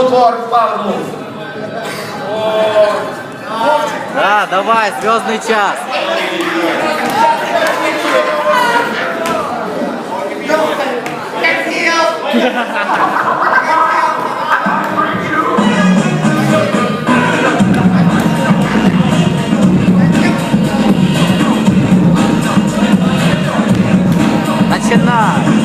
утвор впавну. Да, давай, звездный час. Начинай!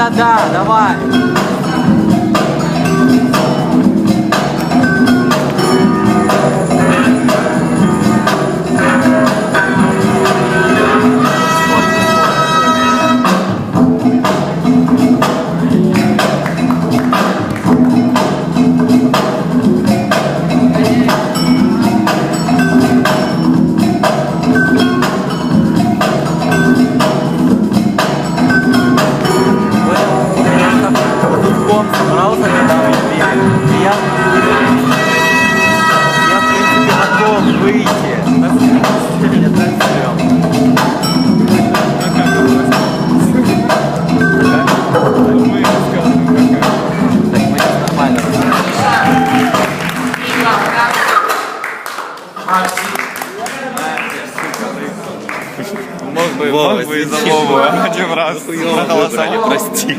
Е, да-да-да, давай. Собрался, когда мы били. И я, я, в принципе, готов выйти. Мы нормально. Мог бы, мог бы и за Вову один раз проголосовать, прости.